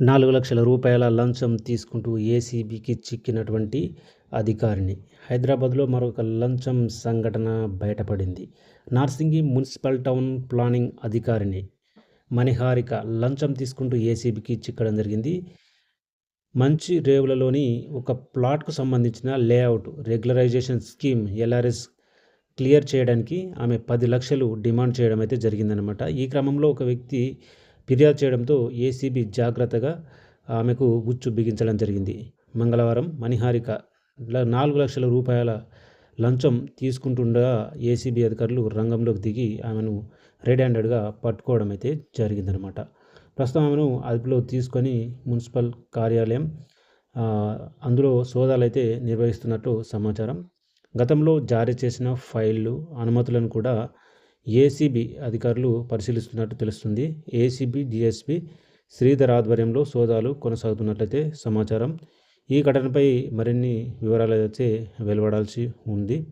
నాలుగు లక్షల రూపాయల లంచం తీసుకుంటూ ఏసీబీకి చిక్కినటువంటి అధికారిని. హైదరాబాద్లో మరొక లంచం సంఘటన బయటపడింది. నార్సింగి మున్సిపల్ టౌన్ ప్లానింగ్ అధికారిని మణిహారిక లంచం తీసుకుంటూ ఏసీబీకి చిక్కడం జరిగింది. మంచి రేవులలోని ఒక ప్లాట్కు సంబంధించిన layout regularisation scheme LRS clear చేయడానికి ఆమె పది లక్షలు డిమాండ్ చేయడం అయితే జరిగిందనమాట ఈ క్రమంలో ఒక వ్యక్తి ఫిర్యాదు చేయడంతో ఏసీబీ జాగ్రత్తగా ఆమెకు గుచ్చు బిగించడం జరిగింది. మంగళవారం మణిహారిక నాలుగు లక్షల రూపాయల లంచం తీసుకుంటుండగా ఏసీబీ అధికారులు రంగంలోకి దిగి ఆమెను రెడ్ హ్యాండెడ్గా పట్టుకోవడం అయితే జరిగిందనమాట ప్రస్తుతం ఆమెను అదుపులో తీసుకొని మున్సిపల్ కార్యాలయం అందులో సోదాలు అయితే నిర్వహిస్తున్నట్టు సమాచారం. గతంలో జారీ చేసిన ఫైళ్ళు అనుమతులను కూడా ఏసీబీ అధికారులు పరిశీలిస్తున్నట్టు తెలుస్తుంది. ఏసీబీ డిఎస్పీ శ్రీధర్ ఆధ్వర్యంలో సోదాలు కొనసాగుతున్నట్లయితే సమాచారం. ఈ ఘటనపై మరిన్ని వివరాలు అయితే వెలువడాల్సి ఉంది.